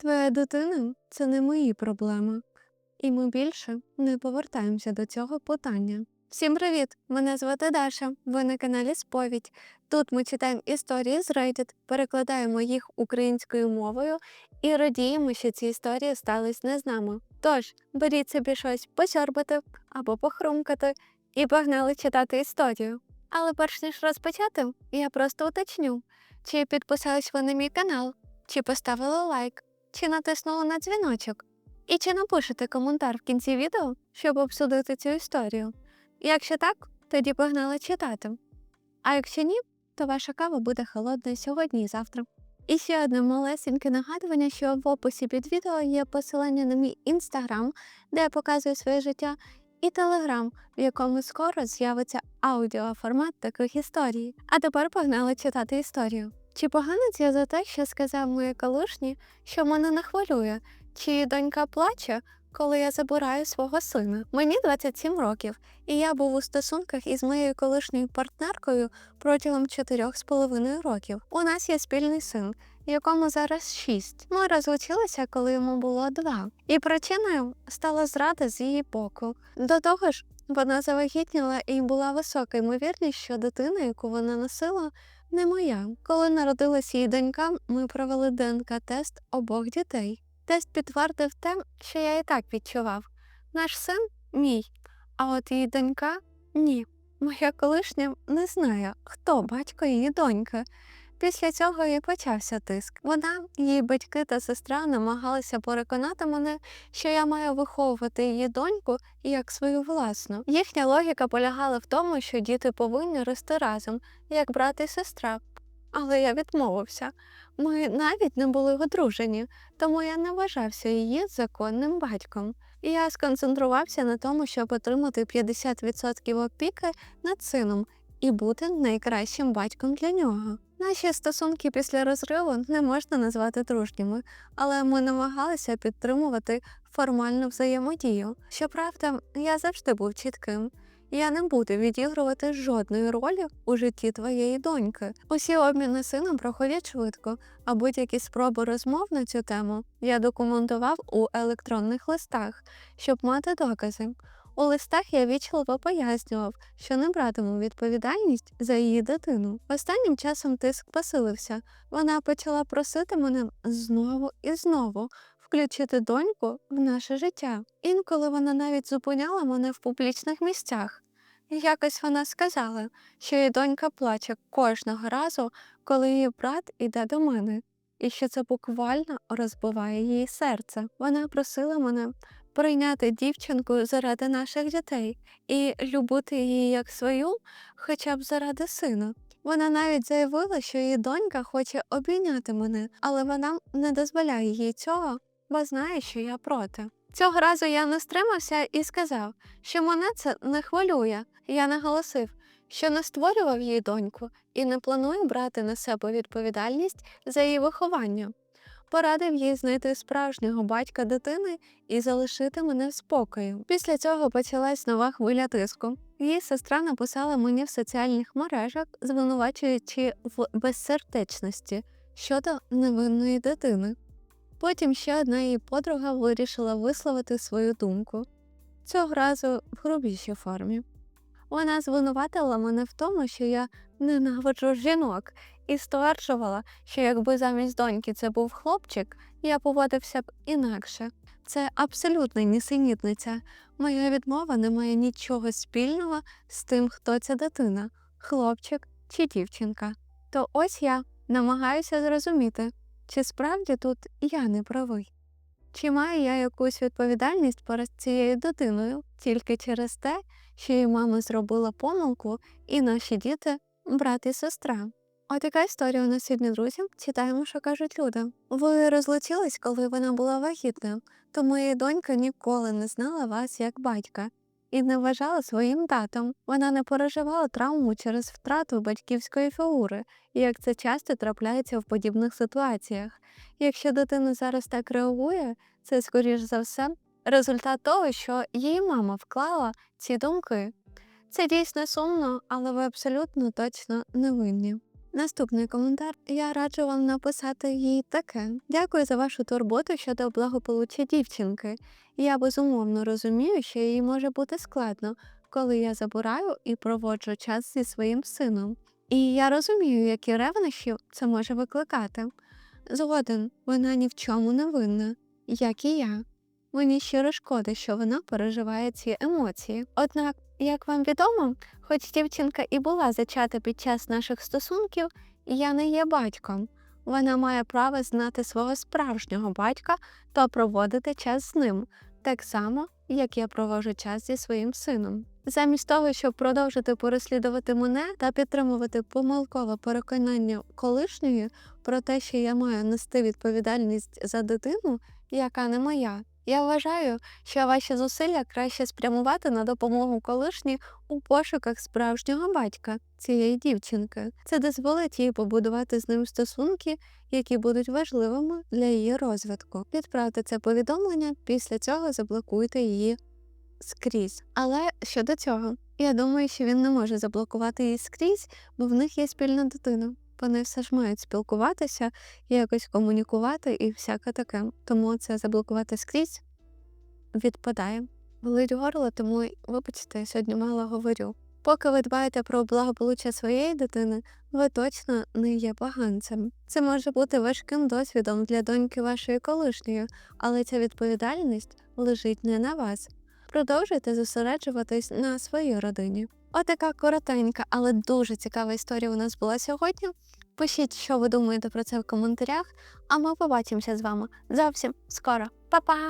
Твоя дитина це не мої проблеми. І ми більше не повертаємося до цього питання. Всім привіт! Мене звати Даша. Ви на каналі Сповідь. Тут ми читаємо історії з Reddit, перекладаємо їх українською мовою і радіємо, що ці історії стались не з нами. Тож беріть собі щось посьорбати або похрумкати і погнали читати історію. Але перш ніж розпочати, я просто уточню, чи підписались ви на мій канал, чи поставили лайк, чи натиснули на дзвіночок, і чи напишете коментар в кінці відео, щоб обсудити цю історію. Якщо так, тоді погнали читати. А якщо ні, то ваша кава буде холодною сьогодні і завтра. І ще одне малесеньке нагадування, що в описі під відео є посилання на мій інстаграм, де я показую своє життя, і телеграм, в якому скоро з'явиться аудіоформат таких історій. А тепер погнали читати історію. Чи погано це за те, що сказав моє колишній, що мене не хвилює, чи донька плаче, коли я забираю свого сина? Мені 27 років, і я був у стосунках із моєю колишньою партнеркою протягом 4,5 років. У нас є спільний син, якому зараз 6. Ми розлучилися, коли йому було 2. І причиною стала зрада з її боку. До того ж, вона завагітніла і була висока ймовірність, що дитина, яку вона носила, не моя. Коли народилась її донька, ми провели ДНК-тест обох дітей. Тест підтвердив те, що я і так відчував. Наш син мій, а от її донька ні. Моя колишня не знає, хто батько її доньки. Після цього і почався тиск. Вона, її батьки та сестра намагалися переконати мене, що я маю виховувати її доньку як свою власну. Їхня логіка полягала в тому, що діти повинні рости разом, як брат і сестра. Але я відмовився. Ми навіть не були одружені, тому я не вважався її законним батьком. І я сконцентрувався на тому, щоб отримати 50% опіки над сином і бути найкращим батьком для нього. Наші стосунки після розриву не можна назвати дружніми, але ми намагалися підтримувати формальну взаємодію. Щоправда, я завжди був чітким. Я не буду відігрувати жодної ролі у житті твоєї доньки. Усі обміни сином проходять швидко, а будь-які спроби розмов на цю тему я документував у електронних листах, щоб мати докази. У листах я вічливо пояснював, що не братиму відповідальність за її дитину. Останнім часом тиск посилився. Вона почала просити мене знову і знову включити доньку в наше життя. Інколи вона навіть зупиняла мене в публічних місцях. Якось вона сказала, що її донька плаче кожного разу, коли її брат іде до мене, і що це буквально розбиває її серце. Вона просила мене прийняти дівчинку заради наших дітей і любити її як свою, хоча б заради сина. Вона навіть заявила, що її донька хоче обійняти мене, але вона не дозволяє їй цього, бо знає, що я проти. Цього разу я не стримався і сказав, що мене це не хвилює. Я наголосив, що не створював її доньку і не планую брати на себе відповідальність за її виховання. Порадив їй знайти справжнього батька дитини і залишити мене в спокою. Після цього почалась нова хвиля тиску. Її сестра написала мені в соціальних мережах, звинувачуючи в безсердечності щодо невинної дитини. Потім ще одна її подруга вирішила висловити свою думку цього разу в грубішій формі. Вона звинуватила мене в тому, що я ненавиджу жінок, і стверджувала, що якби замість доньки це був хлопчик, я поводився б інакше. Це абсолютна нісенітниця. Моя відмова не має нічого спільного з тим, хто ця дитина, хлопчик чи дівчинка. То ось я намагаюся зрозуміти, чи справді тут я не правий. Чи маю я якусь відповідальність перед цією дитиною тільки через те, що її мама зробила помилку, і наші діти брат і сестра. Отака така історія у нас сьогодні, друзі. Читаємо, що кажуть люди. Ви розлучились, коли вона була вагітною, тому її донька ніколи не знала вас як батька і не вважала своїм татом. Вона не переживала травму через втрату батьківської фігури, як це часто трапляється в подібних ситуаціях. Якщо дитина зараз так реагує, це скоріш за все результат того, що її мама вклала ці думки. Це дійсно сумно, але ви абсолютно точно не винні. Наступний коментар я раджу вам написати їй таке. Дякую за вашу турботу щодо благополуччя дівчинки. Я безумовно розумію, що їй може бути складно, коли я забираю і проводжу час зі своїм сином. І я розумію, які ревнощі це може викликати. Згоден, вона ні в чому не винна, як і я. Мені щиро шкода, що вона переживає ці емоції. Однак, як вам відомо, хоч дівчинка і була зачата під час наших стосунків, я не є батьком. Вона має право знати свого справжнього батька та проводити час з ним, так само, як я проводжу час зі своїм сином. Замість того, щоб продовжити переслідувати мене та підтримувати помилкове переконання колишньої про те, що я маю нести відповідальність за дитину, яка не моя. Я вважаю, що ваші зусилля краще спрямувати на допомогу колишній у пошуках справжнього батька цієї дівчинки. Це дозволить їй побудувати з ним стосунки, які будуть важливими для її розвитку. Відправте це повідомлення, після цього заблокуйте її скрізь. Але щодо цього, я думаю, що він не може заблокувати її скрізь, бо в них є спільна дитина. Вони все ж мають спілкуватися, якось комунікувати і всяке таке. Тому це заблокувати скрізь відпадає. Болить горло, тому вибачте, я сьогодні мало говорю. Поки ви дбаєте про благополуччя своєї дитини, ви точно не є поганцем. Це може бути важким досвідом для доньки вашої колишньої, але ця відповідальність лежить не на вас. Продовжуйте зосереджуватись на своїй родині. Отака коротенька, але дуже цікава історія у нас була сьогодні. Пишіть, що ви думаєте про це в коментарях, а ми побачимося з вами зовсім скоро. Па-па!